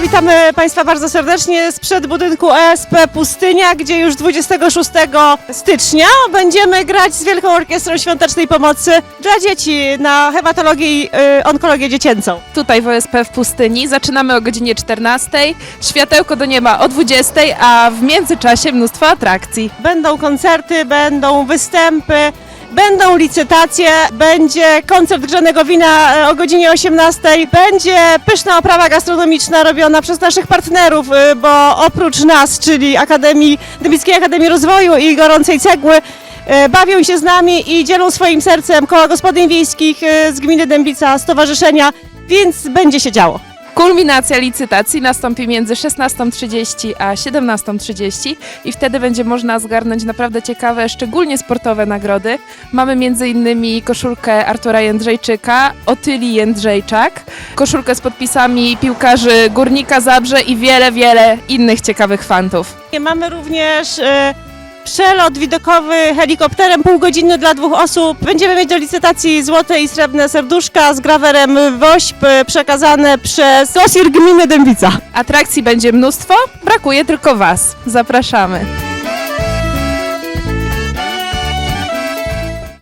witamy Państwa bardzo serdecznie sprzed budynku ESP Pustynia, gdzie już 26 stycznia będziemy grać z Wielką Orkiestrą Świątecznej Pomocy dla dzieci na hematologię i y, onkologię dziecięcą. Tutaj w OSP w pustyni. Zaczynamy o godzinie 14. Światełko do nieba o 20, a w międzyczasie mnóstwo atrakcji. Będą koncerty, będą występy, będą licytacje, będzie koncert grzanego wina e, o godzinie 18, będzie pyszna oprawa gastronomiczna robiona przez naszych partnerów, y, bo oprócz nas, czyli Akademii, Dębickiej Akademii Rozwoju i Gorącej Cegły, e, bawią się z nami i dzielą swoim sercem koła gospodyń wiejskich e, z gminy Dębica, stowarzyszenia, więc będzie się działo. Kulminacja licytacji nastąpi między 16.30 a 17.30 i wtedy będzie można zgarnąć naprawdę ciekawe, szczególnie sportowe nagrody. Mamy m.in. koszulkę Artura Jędrzejczyka, Otyli Jędrzejczak, koszulkę z podpisami piłkarzy Górnika Zabrze i wiele, wiele innych ciekawych fantów. Mamy również e, przelot widokowy helikopterem półgodzinny dla dwóch osób. Będziemy mieć do licytacji złote i srebrne serduszka z grawerem WOŚP przekazane przez Sosir Gminy Dębica. Atrakcji będzie mnóstwo, brakuje tylko Was. Zapraszamy.